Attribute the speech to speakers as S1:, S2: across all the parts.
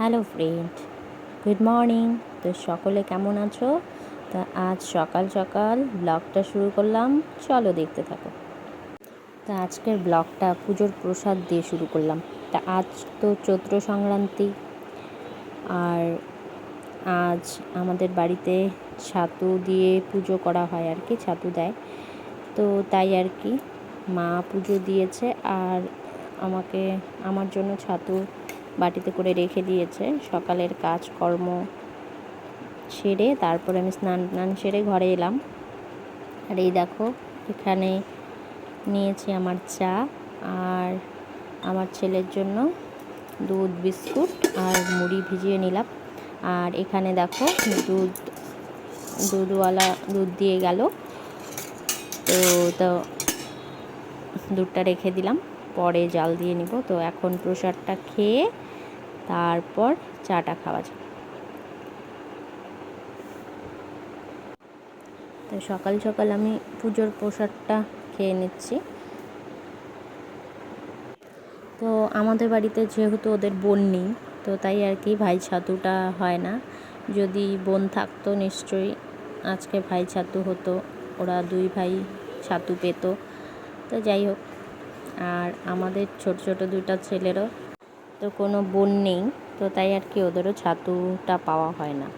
S1: Hello friend, good morning. তো সকলে কেমন আছো? তা আজ সকাল সকাল ব্লগটা শুরু করলাম, চলো দেখতে থাকো। তা আজকের ব্লগটা পুজোর প্রসাদ দিয়ে শুরু করলাম। তা আজ তো চৈত্র সংক্রান্তি, আর আজ আমাদের বাড়িতে ছাতু দিয়ে পুজো করা হয় আর কি, ছাতু দেয়। তো তাই আর কি, মা পুজো দিয়েছে আর আমাকে, আমার জন্য ছাতু বাটিতে করে রেখে দিয়েছে। সকালের কাজকর্ম সেরে তারপরে আমি স্নান টান সেরে ঘরে এলাম। আর এই দেখো, এখানে নিয়েছি আমার চা আর আমার ছেলের জন্য দুধ, বিস্কুট আর মুড়ি ভিজিয়ে নিলাম। আর এখানে দেখো, দুধ, দুধওয়ালা দুধ দিয়ে গেল। তো তো দুধটা রেখে দিলাম। পরে জাল দিয়ে নিব। তো এখন প্রসাদটা খেয়ে তারপর চাটা খাওয়া যাবে। তো সকাল সকাল আমি পুজোর প্রসাদটা খেয়ে নিচ্ছি। তো আমাদের বাড়িতে যেহেতু ওদের বোন নেই, তো তাই আর কি ভাই ছাতুটা হয় না। যদি বোন থাকতো নিশ্চয়ই আজকে ভাই ছাতু হতো, ওরা দুই ভাই ছাতু পেত। তো যাই হোক, আর আমাদের ছোট ছোট দুইটা ছেলেরও তো কোনো বোন নেই, তো তাই আর কি ওদেরও ছাতুটা পাওয়া হয় না।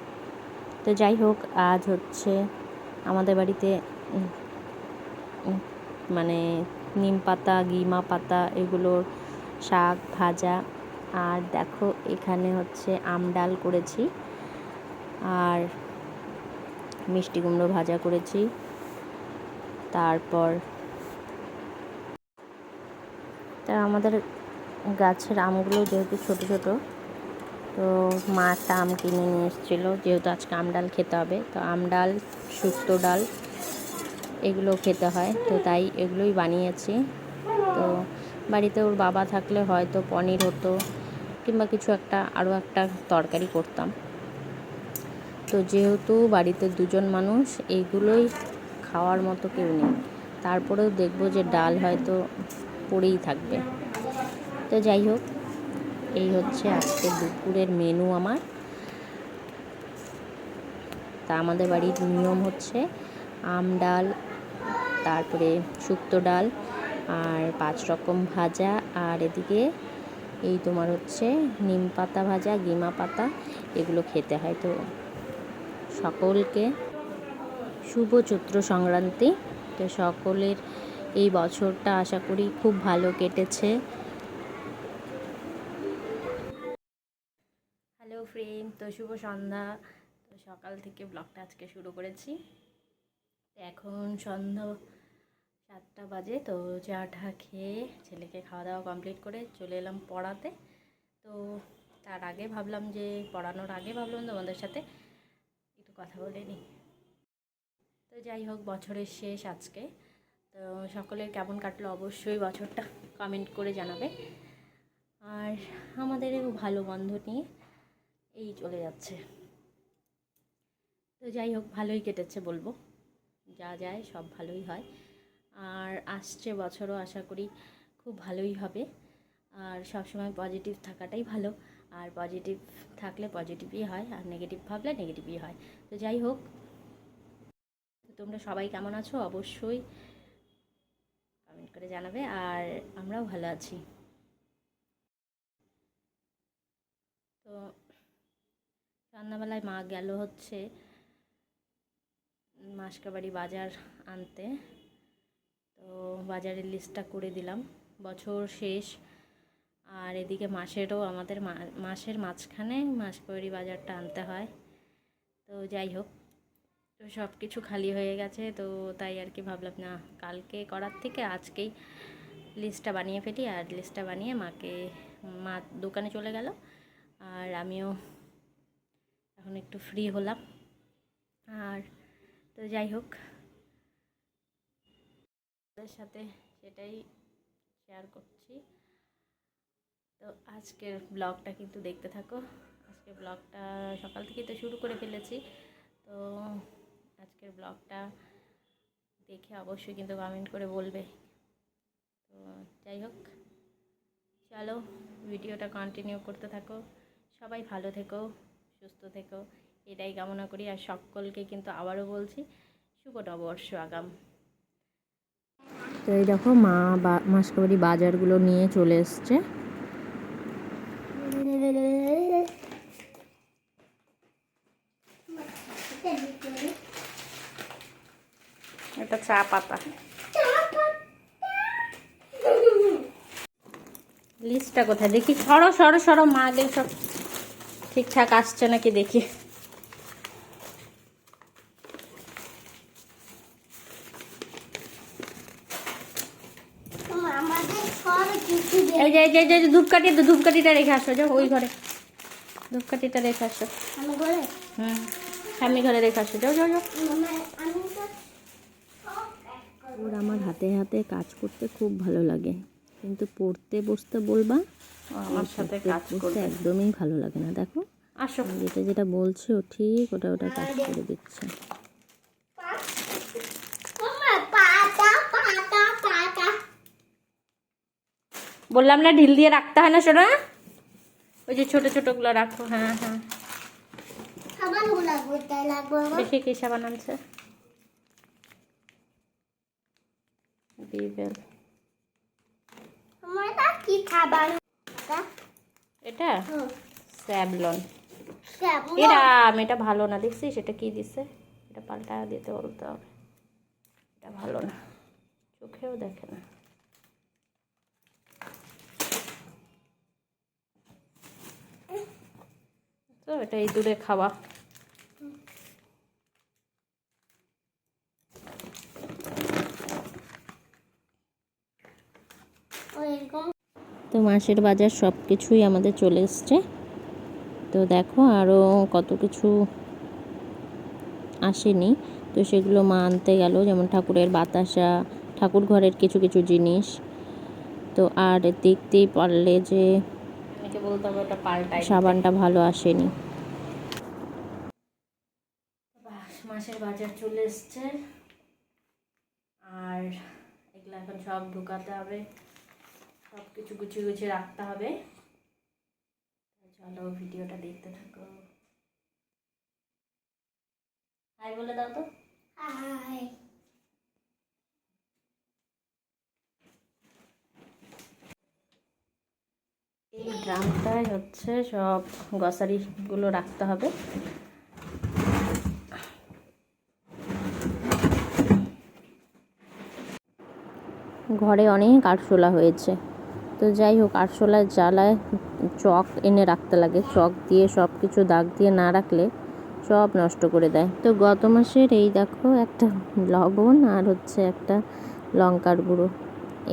S1: তো যাই হোক, আজ হচ্ছে আমাদের বাড়িতে মানে নিম পাতা, গিমা পাতা, এগুলোর শাক ভাজা। আর দেখো, এখানে হচ্ছে আম ডাল করেছি। আর মিষ্টি কুমড়ো ভাজা করেছি। তারপর, তা আমাদের গাছের আমগুলো যেহেতু ছোট ছোট, তো মা একটা আম কিনে নিয়ে এসেছিল। যেহেতু আজকে আম ডাল খেতে হবে, তো আম ডাল, শুক্তো ডাল এগুলো খেতে হয়। তো তাই এগুলোই বানিয়েছি। তো বাড়িতে ওর বাবা থাকলে হয়তো পনির হতো কিংবা কিছু একটা, আরও একটা তরকারি করতাম। তো যেহেতু বাড়িতে দুজন মানুষ এইগুলোই খাওয়ার মতো কেউ নেই। তারপরেও দেখব যে ডাল হয়তো পড়েই থাকবে। তো যাই হোক, এই হচ্ছে আজকে দুপুরের মেনু আমার। তা আমাদের বাড়ির নিয়ম হচ্ছে আম ডাল, তারপরে শুক্তো ডাল আর পাঁচ রকম ভাজা। আর এদিকে এই তোমার হচ্ছে নিম পাতা ভাজা, গিমা পাতা, এগুলো খেতে হয়। তো সকলকে শুভ চৈত্র সংক্রান্তি। তো সকলের এই বছরটা আশা করি খুব ভালো কেটেছে। শুভ সন্ধ্যা। তো সকাল থেকে ব্লগটা আজকে শুরু করেছি। এখন সন্ধ্যা সাতটা বাজে, তো চা চাটা খেয়ে ছেলেকে খাওয়া দাওয়া কমপ্লিট করে চলে এলাম পড়াতে। তো তার আগে ভাবলাম যে পড়ানোর আগে ভাবলাম তোমাদের সাথে একটু কথা বলে নিই। তো যাই হোক, বছরের শেষ আজকে। তো সকলের কেমন কাটলো অবশ্যই বছরটা কমেন্ট করে জানাবে। আর আমাদের ভালো বন্ধ নিয়ে এই চলে যাচ্ছে। তো যাই হোক, ভালোই কেটেছে বলব। যা যায়, সব ভালোই হয়। আর আসছে বছরও, আশা করি খুব ভালোই হবে। আর সবসময় পজিটিভ থাকাটাই ভালো। আর পজিটিভ থাকলে পজিটিভই হয়, আর নেগেটিভ ভাবলে নেগেটিভই হয়। তো যাই হোক, তোমরা সবাই কেমন আছো? অবশ্যই কমেন্ট করে জানাবে। আর আমরাও ভালো আছি। তো রান্নাবেলায় মা গেল হচ্ছে মাসকাবাড়ি বাজার আনতে। তো বাজারের লিস্টটা করে দিলাম। বছর শেষ। আর এদিকে মাসেরও আমাদের মাসের মাঝখানে মাসকাবাড়ি বাজারটা আনতে হয়। তো যাই হোক, তো সব কিছু খালি হয়ে গেছে। তো তাই আর কি ভাবলাম, না, কালকে করার থেকে আজকেই লিস্টটা বানিয়ে ফেলি। আর লিস্টটা বানিয়ে মাকে, মা দোকানে চলে গেল। আর আমিও এখন একটু ফ্রি হলাম। আর তো যাই হোক ওদের সাথে সেটাই শেয়ার করছি। তো আজকের ব্লগটা কিন্তু দেখতে থাকো। আজকের ব্লগটা সকাল থেকেই তো শুরু করে ফেলেছি। তো আজকের ব্লগটা দেখে অবশ্যই কিন্তু কমেন্ট করে বলবে। তো যাই হোক, চলো ভিডিওটা কন্টিনিউ করতে থাকো। সবাই ভালো থেকো। সুস্থ থেকো। এটাই কামনা করি আর সকলকে কিন্তু আবারও বলছি শুভ নববর্ষ আগাম। তো এই দেখো মা বা মাসকাবাড়ি বাজারগুলো নিয়ে চলে এসছে। এটা চা পাতা। লিস্টটা কোথায়? দেখি সরো সরো সরো মা আগে সব ঠিকঠাক আসছে নাকি দেখি। এই যে এই যে যে ধূপকাঠি ধূপকাঠিটা রেখে আসো যাও ওই ঘরে। ধূপকাঠিটা রেখে আসো। হুম সামনে ঘরে রেখে আসো যাও যাও যাও। ওর আমার হাতে হাতে কাজ করতে খুব ভালো লাগে। কিন্তু পড়তে বসতে বলবা
S2: আমার সাথে কাজ করবে।
S1: একদমই ভালো লাগে না দেখো।
S2: আসো।
S1: যেটা যেটা বলছে ও ঠিক ওটা ওটা কাজ করে দিচ্ছে। বললাম না ঢিল দিয়ে রাখতে হয় না সোনা ওই যে ছোট ছোটগুলো রাখো হ্যাঁ হ্যাঁ। বেশি কি সাবান আনছে। বিবেল
S3: কি খাবার
S1: এটা? স্যাবলন। এরাম এটা ভালো না দেখছিস? এটা কি দিছে? এটা পাল্টা দিতে বলতে হবে। এটা ভালো না। চোখেও দেখে না। তো এটা ইঁদুরে দূরে খাওয়া। তো মাসের বাজার সব কিছুই আমাদের চলে এসছে। তো দেখো আরও কত কিছু আসেনি। তো সেগুলো মা আনতে গেল যেমন ঠাকুরের বাতাসা ঠাকুর ঘরের কিছু কিছু জিনিস। তো আর দেখতেই পারলে যে সাবানটা ভালো আসেনি। মাসের বাজার চলে এসছে। আর এগুলো এখন সব ঢুকাতে হবে। সব কিছু গুছিয়ে গুছিয়ে রাখতে হবে। চলো ভিডিওটা দেখতে থাকো। হাই বলে দাও তো।
S3: হাই।
S1: এই ড্রামটায় হচ্ছে সব গ্রসারিগুলো রাখতে হবে। ঘরে অনেক আরশোলা হয়েছে। তো যাই হোক, আরশোলার জ্বালায় চক এনে রাখতে লাগে। চক দিয়ে সব কিছু দাগ দিয়ে না রাখলে সব নষ্ট করে দেয়। তো গত মাসের এই দেখো একটা লবণ আর হচ্ছে একটা লঙ্কার গুঁড়ো,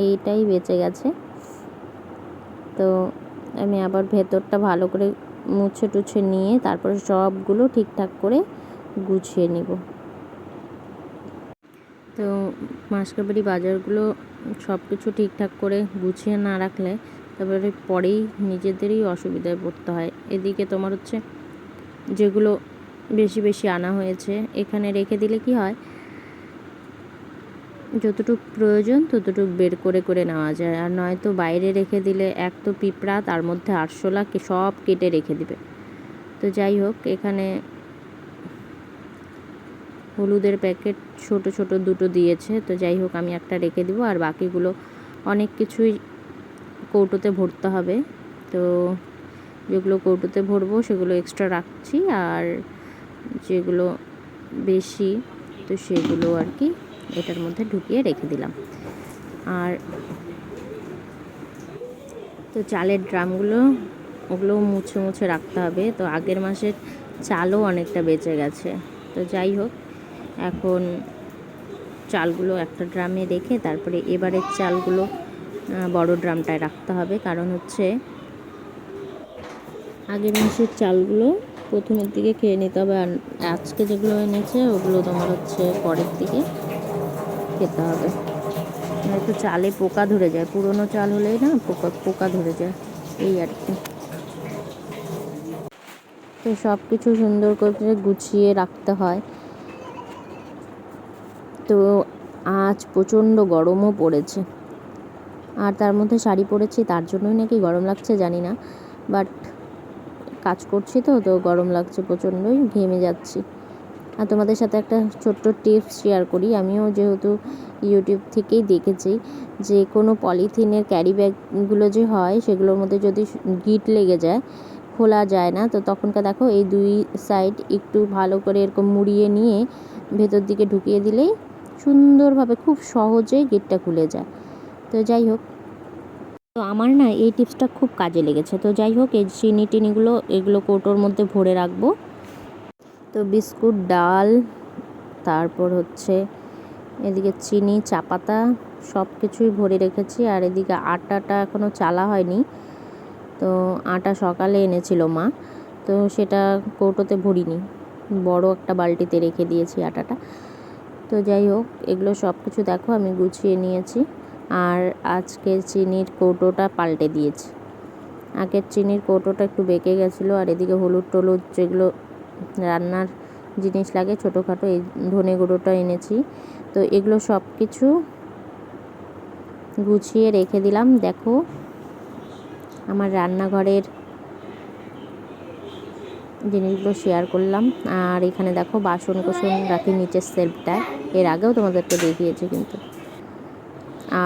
S1: এইটাই বেঁচে গেছে। তো আমি আবার ভেতরটা ভালো করে মুছে টুছে নিয়ে তারপরে সবগুলো ঠিকঠাক করে গুছিয়ে নিব। তো মাসকাবাড়ি বাজারগুলো সব কিছু ঠিকঠাক করে গুছিয়ে না রাখলে তারপরে পরেই নিজেদেরই অসুবিধায় পড়তে হয়। এদিকে তোমার হচ্ছে যেগুলো বেশি বেশি আনা হয়েছে, এখানে রেখে দিলে কি হয়? যতটুকু প্রয়োজন ততটুকু বের করে করে নেওয়া যায়। আর নয়তো বাইরে রেখে দিলে এক তো পিঁপড়া, তার মধ্যে আরশোলা সব কেটে রেখে দিবে। তো যাই হোক, এখানে হলুদের প্যাকেট ছোট ছোট দুটো দিয়েছে। তো যাই হোক, আমি একটা রেখে দিব আর বাকিগুলো অনেক কিছুই কৌটোতে ভরতে হবে। তো যেগুলো কৌটোতে ভরবো সেগুলো এক্সট্রা রাখছি আর যেগুলো বেশি, তো সেগুলো আর কি এটার মধ্যে ঢুকিয়ে রেখে দিলাম। আর তো চালের ড্রামগুলো, ওগুলো মুছে মুছে রাখতে হবে। তো আগের মাসের চালও অনেকটা বেঁচে গেছে। তো যাই হোক এখন চালগুলো একটা ড্রামে রেখে তারপরে এবারের চালগুলো বড় ড্রামটায় রাখতে হবে। কারণ হচ্ছে আগের মাসের চালগুলো প্রথমের দিকে খেয়ে নিতে হবে আর আজকে যেগুলো এনেছে ওগুলো তোমার হচ্ছে পরের দিকে খেতে হবে। নয়তো চালে পোকা ধরে যায়, পুরনো চাল হলেই না পোকা পোকা ধরে যায়, এই আর কি। তো সব কিছু সুন্দর করে গুছিয়ে রাখতে হয়। তো আজ প্রচণ্ড গরমও পড়েছে। আর তার মধ্যে শাড়ি পরেছি, তার জন্যই নাকি গরম লাগছে জানি না। বাট কাজ করছি তো তো গরম লাগছে প্রচণ্ডই, ঘেমে যাচ্ছি। আর তোমাদের সাথে একটা ছোট্ট টিপস শেয়ার করি। আমিও যেহেতু ইউটিউব থেকেই দেখেছি যে, কোনো পলিথিনের ক্যারি ব্যাগগুলো যে হয়, সেগুলোর মধ্যে যদি গিট লেগে যায়, খোলা যায় না, তো তখনকার দেখো, এই দুই সাইড একটু ভালো করে এরকম মুড়িয়ে নিয়ে ভেতর দিকে ঢুকিয়ে দিলেই সুন্দরভাবে খুব সহজেই গেটটা খুলে যায়। তো যাই হোক, তো আমার না এই টিপসটা খুব কাজে লেগেছে। তো যাই হোক, এই চিনি টিনিগুলো, এগুলো কৌটোর মধ্যে ভরে রাখব। তো বিস্কুট, ডাল, তারপর হচ্ছে এদিকে চিনি চা পাতা সব কিছুই ভরে রেখেছি। আর এদিকে আটাটা এখনও চালা হয়নি। তো আটা সকালে এনেছিল মা। তো সেটা কৌটোতে ভরিনি। বড় একটা বালতিতে রেখে দিয়েছি আটাটা। তো যাই হোক, এগুলো সব কিছু দেখো, আমি গুছিয়ে নিয়েছি। আর আজকে চিনির কৌটোটা পাল্টে দিয়েছি। আগের চিনির কৌটোটা একটু বেঁকে গেছিল, আর এদিকে হলুদ টলুদ যেগুলো রান্নার জিনিস লাগে ছোটোখাটো, এই ধনে গুঁড়োটা এনেছি। তো এগুলো সব কিছু গুছিয়ে রেখে দিলাম। দেখো, আমার রান্নাঘরের জিনিসগুলো শেয়ার করলাম। আর এখানে দেখো বাসন কোসন রাখি নিচের সেলফটা। এর আগেও তোমাদেরকে দেখিয়েছি কিন্তু।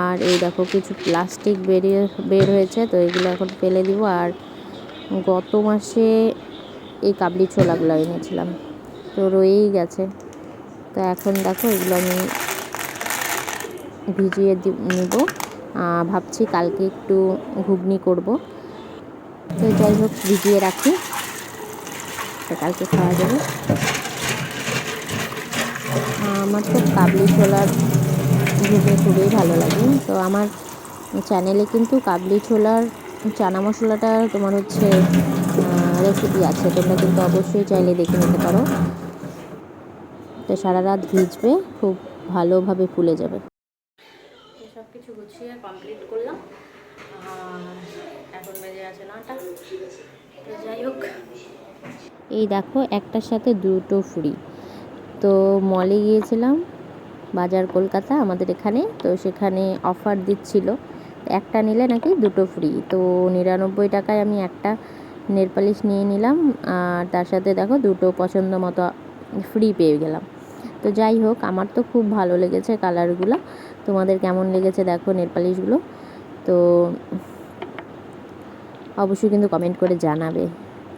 S1: আর এই দেখো কিছু প্লাস্টিক বেরিয়ে, বের হয়েছে, তো এগুলো এখন ফেলে দিব। আর গত মাসে এই কাবলি ছোলাগুলো এনেছিলাম। তো রয়েই গেছে। তো এখন দেখো এগুলো আমি ভিজিয়ে নিব। ভাবছি কালকে একটু ঘুগনি করব। তো যাই হোক, ভিজিয়ে রাখি। তো কালকে খাওয়া যাবে। আমার তো কাবলি ছোলার ঘুগনি খুবই ভালো লাগে। তো আমার চ্যানেলে কিন্তু কাবলি ছোলার চানা মশলাটা তোমার হচ্ছে রেসিপি আছে। তোমরা কিন্তু অবশ্যই চাইলে দেখে নিতে পারো। তো সারা রাত ভিজবে, খুব ভালোভাবে ফুলে যাবে।
S2: সব কিছু গুছিয়ে কমপ্লিট করলাম। এখন বেজে আছে নটা। তো যাই হোক
S1: এই দেখো, একটার সাথে দুটো ফ্রি তো মলে গিয়েছিলাম, বাজার কলকাতা, আমাদের এখানে, তো সেখানে অফার দিচ্ছিল। একটা নিলে নাকি দুটো ফ্রি তো নিরানব্বই টাকায় আমি একটা নেল পালিশ নিয়ে নিলাম, আর তার সাথে দেখো দুটো পছন্দ মতো ফ্রি পেয়ে গেলাম। তো যাই হোক, আমার তো খুব ভালো লেগেছে কালারগুলো তোমাদের কেমন লেগেছে দেখো নেল পালিশগুলো তো অবশ্যই কিন্তু কমেন্ট করে জানাবে।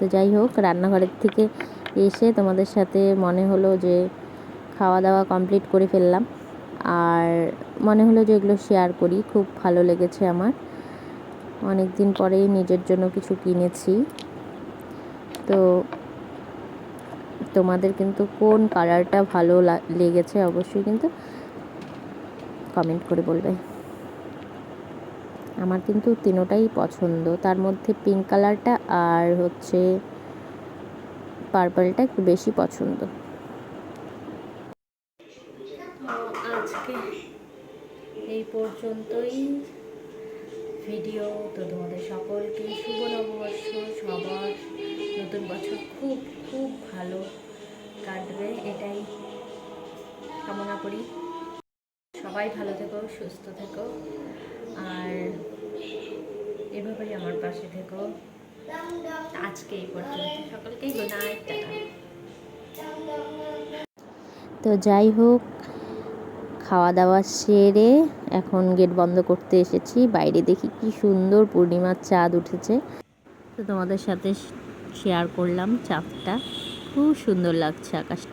S1: তো যাই হোক, রান্নাঘরের থেকে এসে তোমাদের সাথে মনে হলো যে খাওয়া দাওয়া কমপ্লিট করে ফেললাম। আর মনে হলো যে এগুলো শেয়ার করি, খুব ভালো লেগেছে আমার। অনেক দিন পরেই নিজের জন্য কিছু কিনেছি। তো তোমাদের কিন্তু কোন কালারটা ভালো লেগেছে অবশ্যই কিন্তু কমেন্ট করে বলবে। আমার কিন্তু তিনোটাই পছন্দ। তার মধ্যে পিঙ্ক কালারটা আর হচ্ছে পার্পলটা একটু বেশি পছন্দ।
S2: আজকে এই পর্যন্তই। ভিডিও তো তোমাদের সকলকে শুভ নববর্ষ। সবার নতুন বছর খুব খুব ভালো কাটবে, এটাই কামনা করি। সবাই ভালো থেকো, সুস্থ থেকো। আর এভাবেই আমার পাশে থেকো। আজকে এই পর্যন্ত। সকলকেই গুড নাইট
S1: তো যাই হোক খাওয়া দাওয়া সেরে এখন গেট বন্ধ করতে এসেছি। বাইরে দেখি কি সুন্দর পূর্ণিমার চাঁদ উঠেছে। তো তোমাদের সাথে শেয়ার করলাম চাঁদটা। খুব সুন্দর লাগছে আকাশটা।